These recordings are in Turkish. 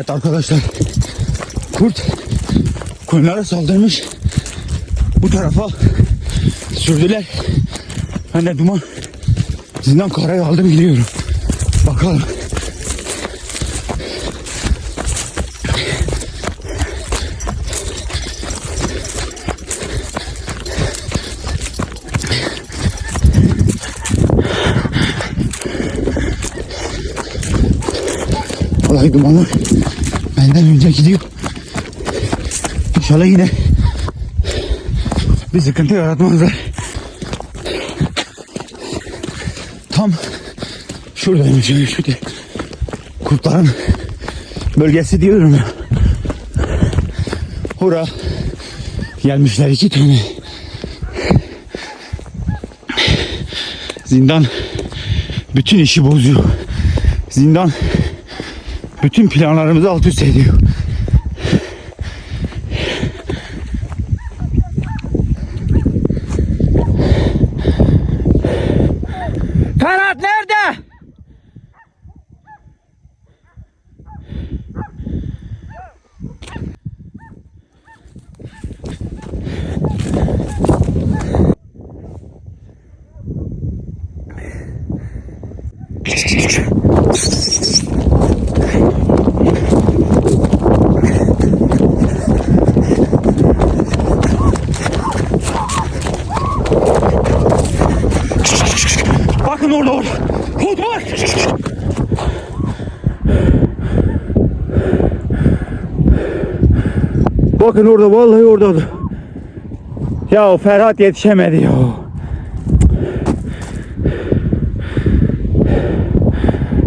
Evet arkadaşlar. Kurt koyunlara saldırmış. Bu tarafa sürdüler. Ben de duman zindan karayı aldım gidiyorum. Bakalım. Vallahi dumanlar benden önce gidiyor. İnşallah yine bir sıkıntı yaratmazlar. Tam şuradaymış şurada. Kurtların bölgesi diyorum ya. Hura gelmişler iki tane. Zindan bütün işi bozuyor. Zindan bütün planlarımızı alt üst ediyor. Ferhat nerede? Bakın orada orada. Kod var. Bakın orada vallahi orada. Ya Ferhat yetişemedi ya.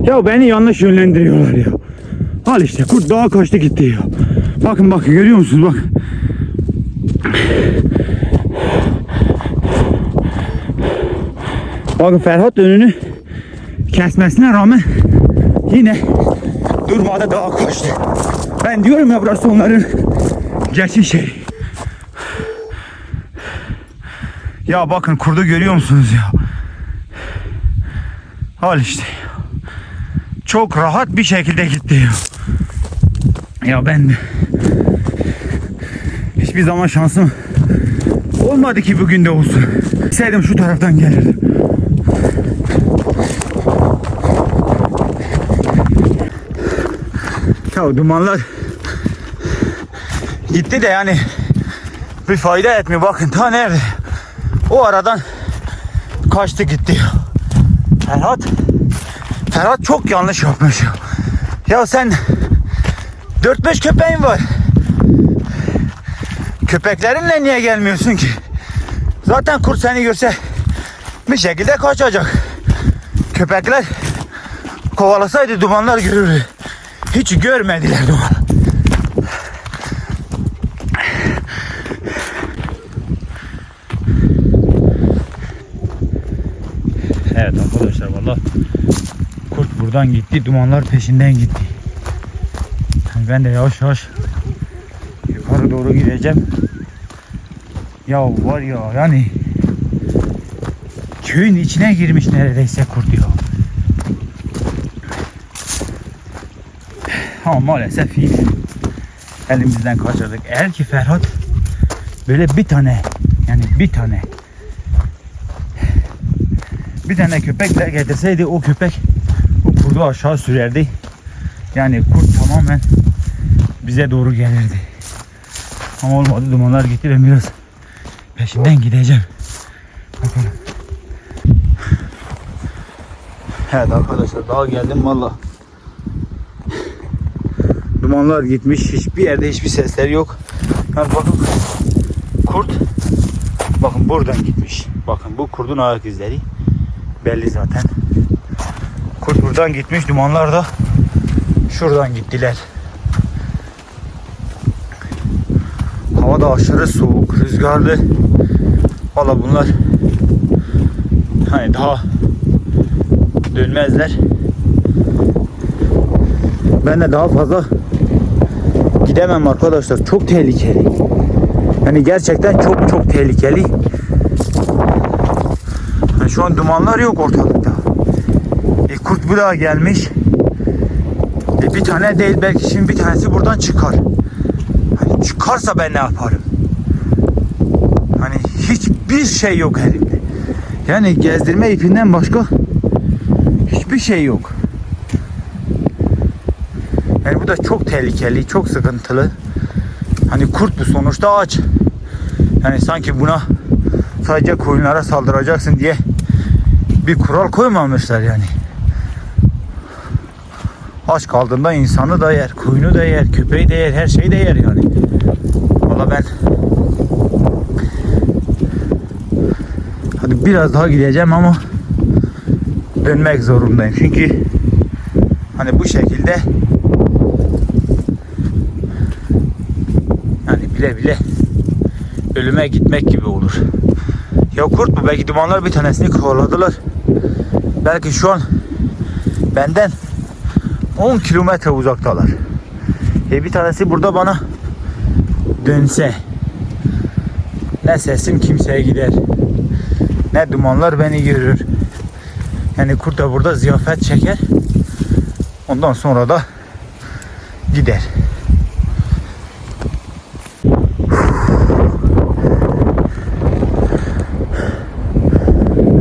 Ya beni yanlış yönlendiriyorlar ya. Al işte kurt dağa kaçtı gitti ya. Bakın bakın görüyor musunuz bak. Bakın Ferhat önünü kesmesine rağmen yine durmadı dağa kaçtı. Ben diyorum ya burası onların geçiş şey. Ya bakın kurdu görüyor musunuz ya? Al işte. Çok rahat bir şekilde gitti ya. Ya ben de hiçbir zaman şansım olmadı ki bugün de olsun. İsteseydim şu taraftan gelirdim. Ya dumanlar gitti de yani bir fayda etmiyor. Bakın ta nerede? O aradan kaçtı gitti. Ferhat Ferhat çok yanlış yapmış. Ya, sen 4-5 köpeğin var. Köpeklerinle niye gelmiyorsun ki? Zaten kurt seni görse bir şekilde kaçacak. Köpekler kovalasaydı dumanlar görürdü. Hiç görmediler duman. Evet valla kurt buradan gitti dumanlar peşinden gitti. Yani ben de yavaş yavaş yukarı doğru gideceğim. Ya var ya yani köyün içine girmiş neredeyse kurt ya. Ama maalesef yine elimizden kaçırdık. Eğer ki Ferhat böyle bir tane yani bir tane bir tane köpekle getirseydi o köpek o kurdu aşağı sürerdi. Yani kurt tamamen bize doğru gelirdi. Ama olmadı dumanlar gitti ben biraz peşinden gideceğim. Bakalım. Evet arkadaşlar daha geldim valla. Dumanlar gitmiş. Hiçbir yerde hiçbir sesler yok. Yani bakın kurt bakın buradan gitmiş. Bakın bu kurdun ayak izleri belli zaten. Kurt buradan gitmiş. Dumanlar da şuradan gittiler. Hava da aşırı soğuk, rüzgarlı. Valla bunlar hani daha dönmezler. Ben de daha fazla gidemem arkadaşlar. Çok tehlikeli. Yani gerçekten çok çok tehlikeli. Şu an dumanlar yok ortalıkta. E, kurt daha gelmiş. E bir tane değil belki şimdi bir tanesi buradan çıkar. Hani çıkarsa ben ne yaparım? Hani hiçbir şey yok elimde. Yani gezdirme ipinden başka hiçbir şey yok. Yani bu da çok tehlikeli, çok sıkıntılı. Hani kurt bu sonuçta aç. Yani sanki buna sadece koyunlara saldıracaksın diye bir kural koymamışlar yani. Aç kaldığında insanı da yer, koyunu da yer, köpeği de yer, her şeyi de yer yani. Valla ben Hadi biraz daha gideceğim ama dönmek zorundayım. Çünkü hani bu şekilde yani bile bile ölüme gitmek gibi olur. Ya kurt mu? Belki dumanlar bir tanesini kovaladılar. Belki şu an benden 10 kilometre uzaktalar. E bir tanesi burada bana dönse ne sesim kimseye gider ne dumanlar beni görür. Yani kurt da burada ziyafet çeker. Ondan sonra da gider.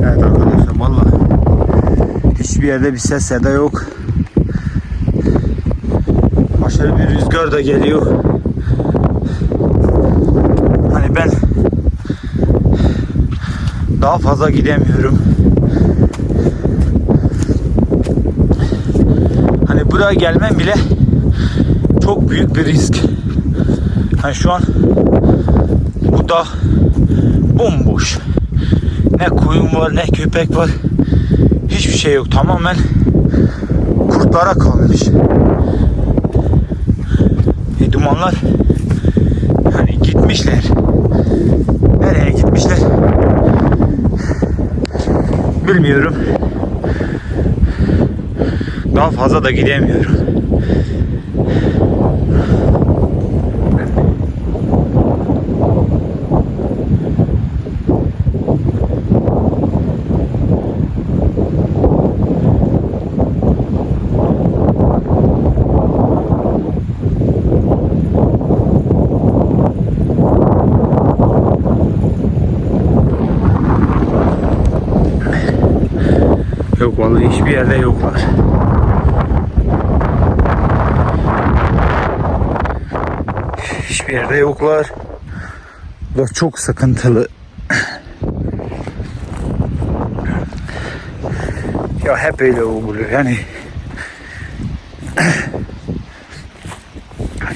Evet arkadaşlar valla hiçbir yerde bir ses seda yok. Aşırı bir rüzgar da geliyor. Hani ben daha fazla gidemiyorum. Hani buraya gelmem bile çok büyük bir risk. Hani şu an bu da bomboş. Ne koyun var ne köpek var. Hiçbir şey yok. Tamamen kurtlara kalmış. E, dumanlar hani gitmişler. Nereye gitmişler? Bilmiyorum. Daha fazla da gidemiyorum. Yok vallahi hiçbir yerde yoklar. Hiçbir yerde yoklar. Da çok sıkıntılı. Ya hep öyle oluyor yani.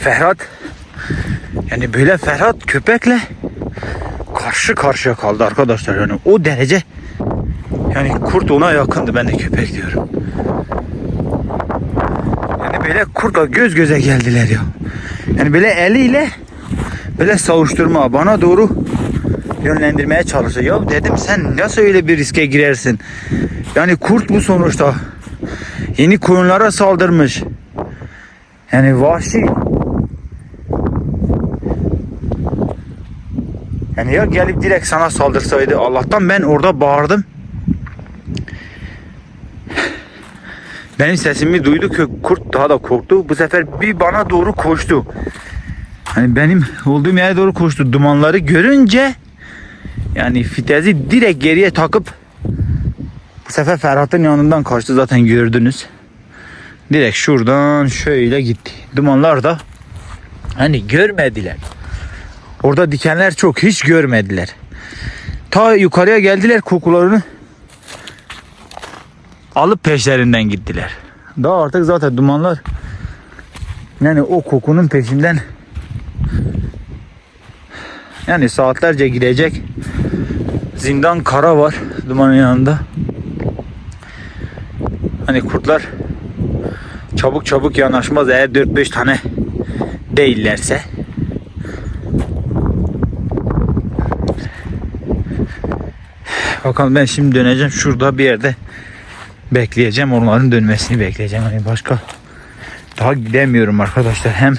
Ferhat yani böyle Ferhat köpekle karşı karşıya kaldı arkadaşlar yani o derece yani kurt ona yakındı. Ben de köpek diyorum. Yani böyle kurtla göz göze geldiler ya. Yani böyle eliyle böyle savuşturma bana doğru yönlendirmeye çalışıyor. Ya dedim sen nasıl öyle bir riske girersin? Yani kurt bu sonuçta. Yeni koyunlara saldırmış. Yani vahşi. Yani ya gelip direkt sana saldırsaydı Allah'tan ben orada bağırdım. Benim sesimi duydu ki kurt daha da korktu. Bu sefer bir bana doğru koştu. Hani benim olduğum yere doğru koştu. Dumanları görünce yani fitezi direkt geriye takıp bu sefer Ferhat'ın yanından kaçtı zaten gördünüz. Direkt şuradan şöyle gitti. Dumanlar da hani görmediler. Orada dikenler çok hiç görmediler. Ta yukarıya geldiler kokularını alıp peşlerinden gittiler. Daha artık zaten dumanlar yani o kokunun peşinden yani saatlerce gidecek zindan kara var dumanın yanında. Hani kurtlar çabuk çabuk yanaşmaz eğer 4-5 tane değillerse. Bakalım ben şimdi döneceğim şurada bir yerde bekleyeceğim. Onların dönmesini bekleyeceğim. Hani başka daha gidemiyorum arkadaşlar. Hem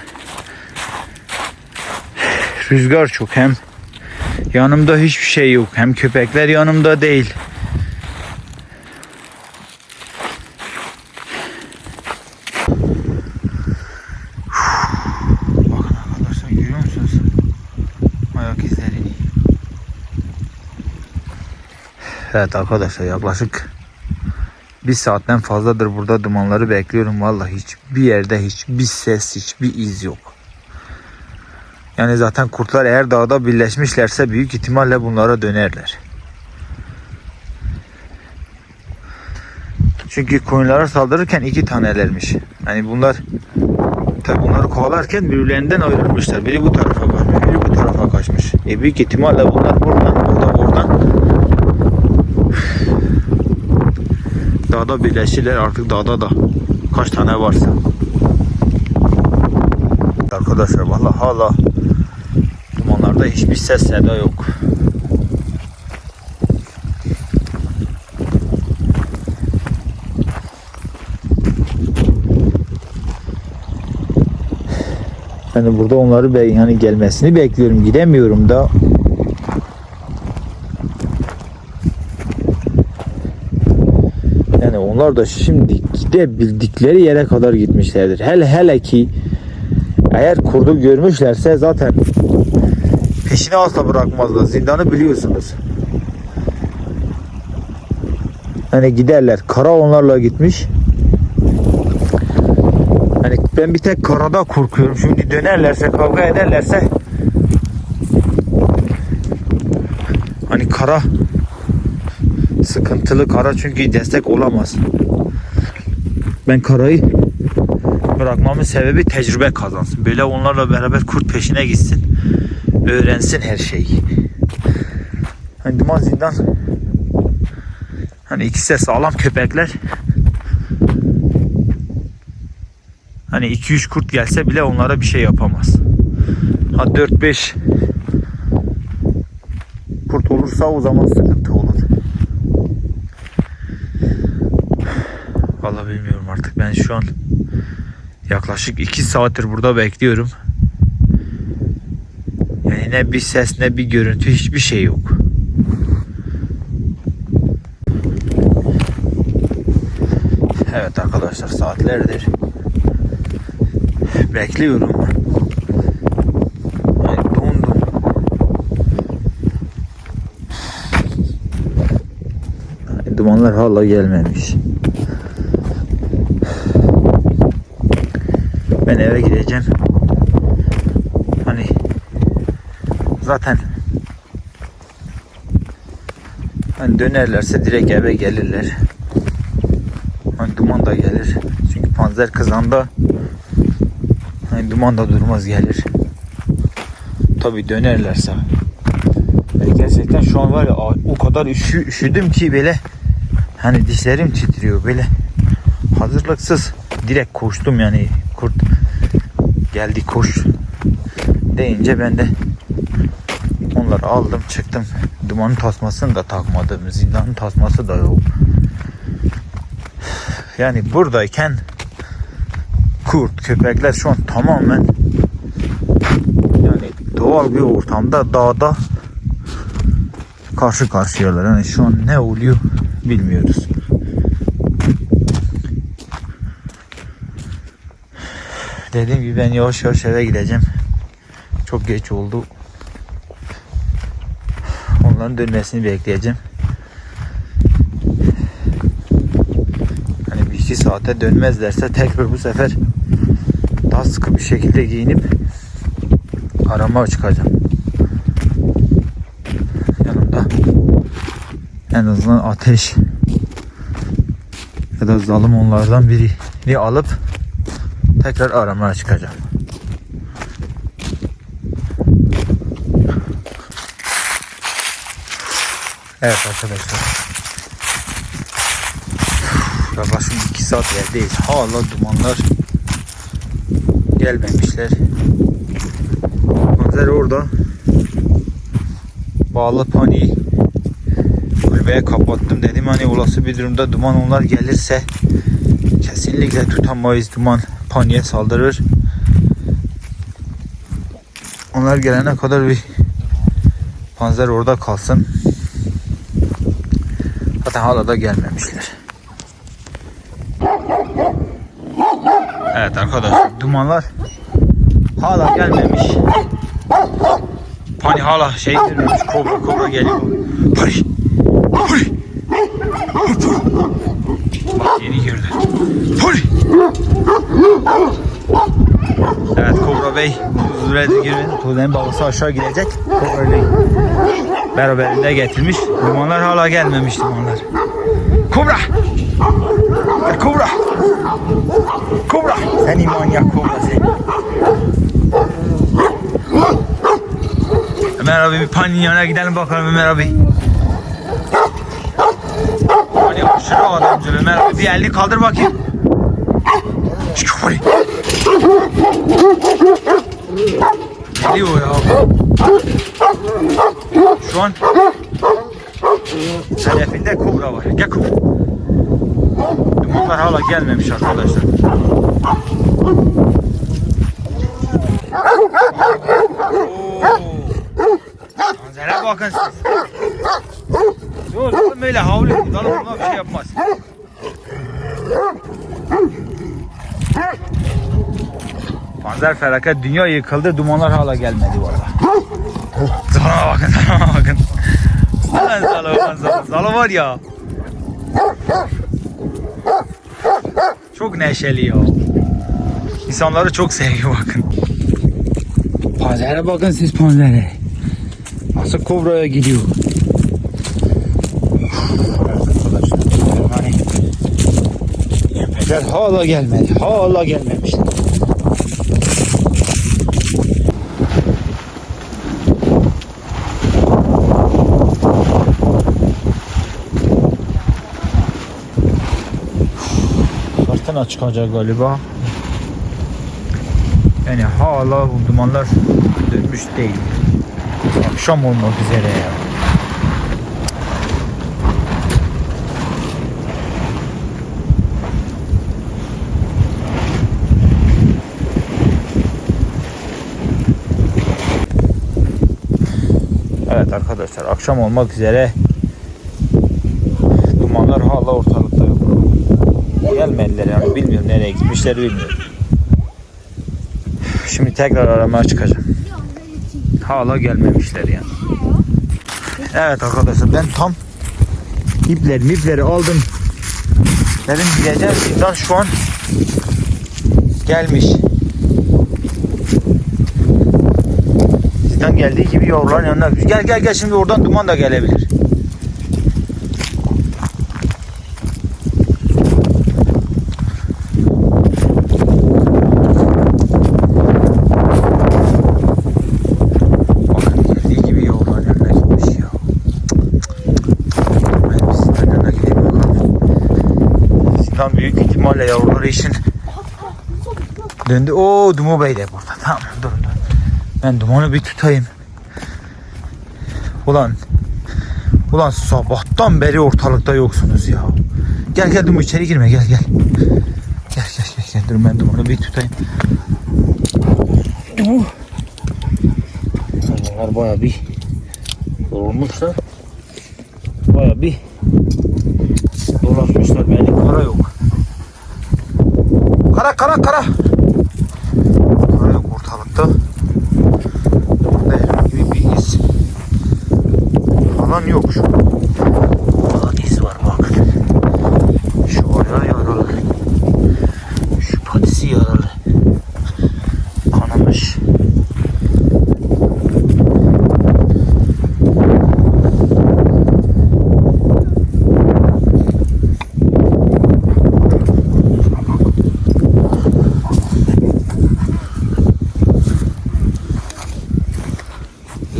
rüzgar çok hem yanımda hiçbir şey yok. Hem köpekler yanımda değil. Bakın arkadaşlar görüyor musunuz? Ayak. Evet arkadaşlar yaklaşık bir saatten fazladır burada dumanları bekliyorum. Vallahi hiçbir yerde hiçbir ses, hiçbir iz yok. Yani zaten kurtlar eğer dağda birleşmişlerse büyük ihtimalle bunlara dönerler. Çünkü koyunlara saldırırken iki tanelermiş. Yani bunlar tabi bunları kovalarken birbirlerinden ayrılmışlar. Biri bu tarafa kaçmış, biri bu tarafa kaçmış. E büyük ihtimalle bunlar buradan, o da oradan dağda birleşirler artık dağda da kaç tane varsa. Arkadaşlar vallahi hala dumanlarda hiçbir ses seda yok. De burada onları yani gelmesini bekliyorum. Gidemiyorum da. Onlar da şimdi gidebildikleri yere kadar gitmişlerdir. Hele hele ki eğer kurdu görmüşlerse zaten peşini asla bırakmazlar. Zindanı biliyorsunuz. Hani giderler. Kara onlarla gitmiş. Hani ben bir tek karada korkuyorum. Şimdi dönerlerse, kavga ederlerse hani kara sıkıntılı kara çünkü destek olamaz. Ben karayı bırakmamın sebebi tecrübe kazansın. Böyle onlarla beraber kurt peşine gitsin. Öğrensin her şeyi. Hani duman zindan hani ikisi de sağlam köpekler. Hani 2-3 kurt gelse bile onlara bir şey yapamaz. Ha 4-5 kurt olursa o zaman sıkıntı olur. Bilmiyorum artık. Ben şu an yaklaşık 2 saattir burada bekliyorum. Yani ne bir ses ne bir görüntü hiçbir şey yok. Evet arkadaşlar saatlerdir bekliyorum. Dumanlar hala gelmemiş. Ben eve gideceğim. Hani zaten hani dönerlerse direkt eve gelirler. Hani duman da gelir. Çünkü panzer kızanda hani duman da durmaz gelir. Tabi dönerlerse. Yani gerçekten şu an var ya o kadar üşü, üşüdüm ki böyle hani dişlerim titriyor böyle hazırlıksız direkt koştum yani kurt geldi koş deyince ben de onları aldım çıktım. Dumanın tasmasını da takmadım zindanın tasması da yok. Yani buradayken kurt köpekler şu an tamamen yani doğal bir ortamda dağda karşı karşıyalar. Yani şu an ne oluyor bilmiyoruz Dediğim gibi ben yavaş yavaş eve gideceğim. Çok geç oldu. Onların dönmesini bekleyeceğim. Hani bir iki saate dönmezlerse tekrar bu sefer daha sıkı bir şekilde giyinip arama çıkacağım. Yanımda en azından ateş ya da zalim onlardan birini alıp tekrar aramaya çıkacağım. Evet arkadaşlar. Yaklaşık 2 saat yerdeyiz. Hala dumanlar gelmemişler. Manzara orada. Bağlı paniği kulübeye kapattım dedim hani olası bir durumda duman onlar gelirse kesinlikle tutamayız duman paniğe saldırır. Onlar gelene kadar bir panzer orada kalsın. Zaten hala da gelmemişler. Evet arkadaşlar dumanlar hala gelmemiş. Pani hala şey vermemiş kobra kobra geliyor. Pani. Pani. Bey uzun süredir girmedi. Tuğde'nin babası aşağı gidecek. O öyle beraberinde getirmiş. Limanlar hala gelmemiş limanlar. Kobra! Gel Kobra! Kobra! Sen manyak Kobra sen. Ömer abi bir panin yanına gidelim bakalım Ömer abi. Hani aşırı adamcıl Ömer abi. Bir elini kaldır bakayım. Oraya. Geliyor ya. Şu an hedefinde kobra var. Gel kobra. Dumanlar hala gelmemiş arkadaşlar. Manzara bakın siz. Oğlum böyle havlu dalı buna bir şey yapmaz. Manzar felaket dünya yıkıldı dumanlar hala gelmedi valla. Zalama bakın zalama bakın. Lan zala zala. Zala var ya. Çok neşeli ya. İnsanları çok seviyor bakın. Panzere bakın siz panzere. Nasıl kobraya gidiyor. Köpekler hala gelmedi. Hala gelmemiş. Fırtına çıkacak galiba. Yani hala bu dumanlar dönmüş değil. Akşam olmak üzere ya. Evet arkadaşlar akşam olmak üzere dumanlar hala ortalıkta yok. Gelmediler yani bilmiyorum nereye gitmişler bilmiyorum. Şimdi tekrar aramaya çıkacağım. Hala gelmemişler yani. Evet arkadaşlar ben tam ipleri ipleri aldım. Dedim gideceğim Zindan şu an gelmiş. Zindan geldiği gibi yavruların yanına gel gel gel şimdi oradan duman da gelebilir. Bakın geldiği gibi yavruların yanına gitmiş ya. Ben bir Zindan'ın yanına gideyim bakalım. Zindan büyük ihtimalle yavruları için döndü. Oo Dumu Bey de burada. Tamam durun durun. Ben Duman'ı bir tutayım. Ulan Ulan sabahtan beri ortalıkta yoksunuz ya. Gel gel Dumu içeri girme gel gel. Gel gel gel gel dur ben Duman'ı bir tutayım. Dumu. Hayvanlar baya bir yorulmuşlar. Baya bir dolaşmışlar. Benim kara yok. Kara kara. Kara ortalıkta. Burada herhangi bir iz falan yok şu an. Burada iz var bak. Şu ayağı yaralı. Şu patisi yaralı. Kanamış.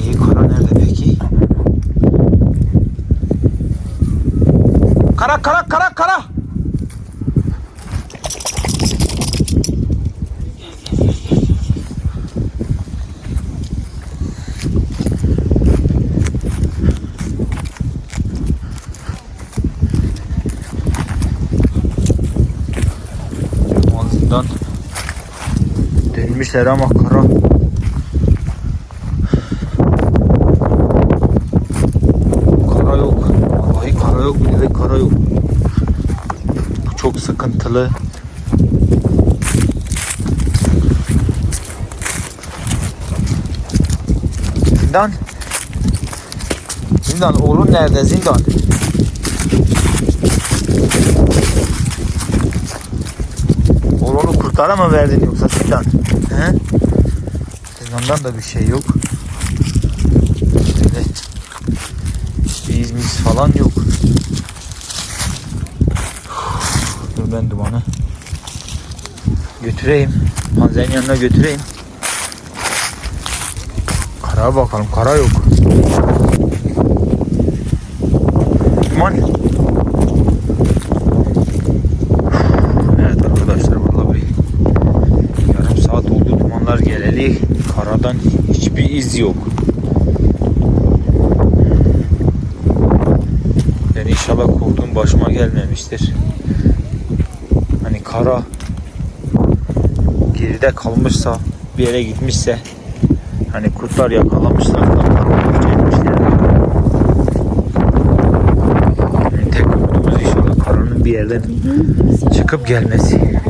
İyi kara nerede peki? Kara kara kara kara. Ağzından dönmüşler ama. Kara yok. Yok. Billahi kara yok. Bu çok sıkıntılı. Zindan. Zindan oğlun nerede Zindan? Oğlunu kurtara mı verdin yoksa Zindan? He? Yandan da bir şey yok. Böyle bir izmiz falan yok. Dur ben dumanı götüreyim. Panzerin yanına götüreyim. Karaya bakalım. Kara yok. Duman. Evet arkadaşlar vallahi bir yarım saat oldu dumanlar geleli. Karadan hiçbir iz yok. Yani inşallah korktuğum başıma gelmemiştir. Hani kara geride kalmışsa bir yere gitmişse hani kurtlar kara çekmişler. Yani tek korktuğumuz inşallah karanın bir yerden çıkıp gelmesi.